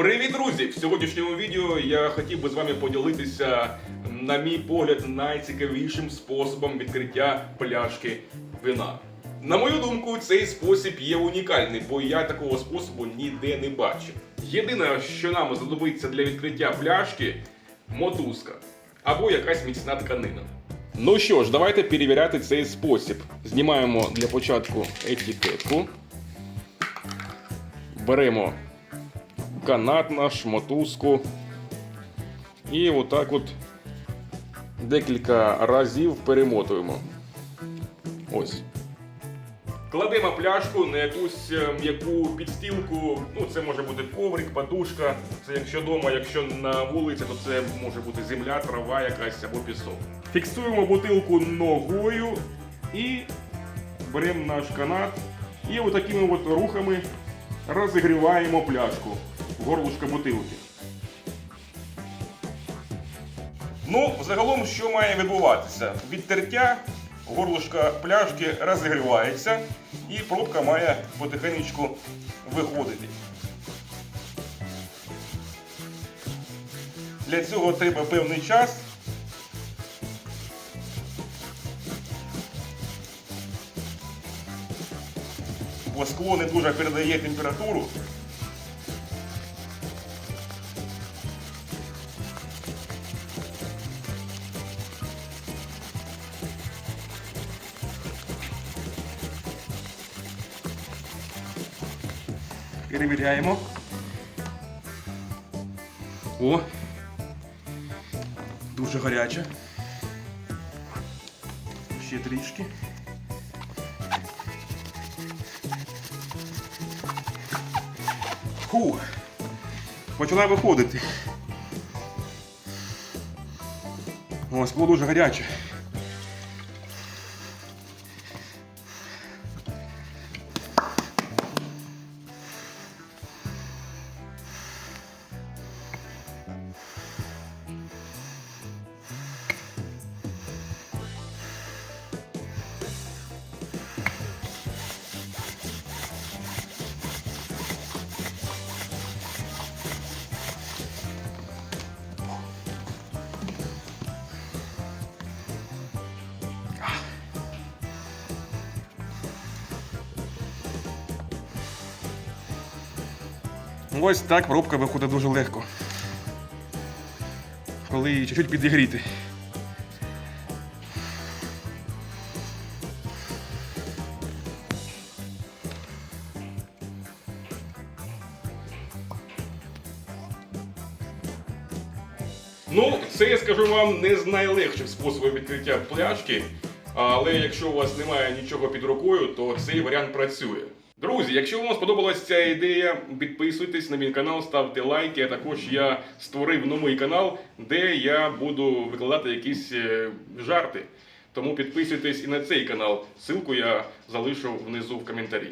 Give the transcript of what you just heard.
Привіт, друзі! В сьогоднішньому відео я хотів би з вами поділитися, на мій погляд, найцікавішим способом відкриття пляшки вина. На мою думку, цей спосіб є унікальний, бо я такого способу ніде не бачив. Єдине, що нам знадобиться для відкриття пляшки мотузка або якась міцна тканина. Ну що ж, давайте перевіряти цей спосіб. Знімаємо для початку етикетку. Беремо канат наш, мотузку. І отак от декілька разів перемотуємо. Ось. Кладемо пляшку на якусь е, м'яку підстілку. Ну, це може бути коврик, подушка. Це якщо вдома, якщо на вулиці, то це може бути земля, трава якась або пісок. Фіксуємо бутилку ногою і беремо наш канат і отакими от рухами розігріваємо пляшку в горлышко бутилки. Ну, загалом, що має відбуватися? Відтертя горлышко пляшки розігрівається і пробка має потихенечку виходити. Для цього треба певний час. Бо скло не дуже передає температуру. Перевіряємо. О! Дуже гаряче. Ще трішки. Фу. Почала виходити. О, скло дуже гаряче. Ось так пробка виходить дуже легко. Коли її чуть-чуть підігріти. Ну, це я скажу вам не з найлегших способів відкриття пляшки. Але якщо у вас немає нічого під рукою, то цей варіант працює. Друзі, якщо вам сподобалася ця ідея, підписуйтесь на мій канал, ставте лайки. А також я створив новий канал, де я буду викладати якісь е, жарти. Тому підписуйтесь і на цей канал. Силку я залишу внизу в коментарі.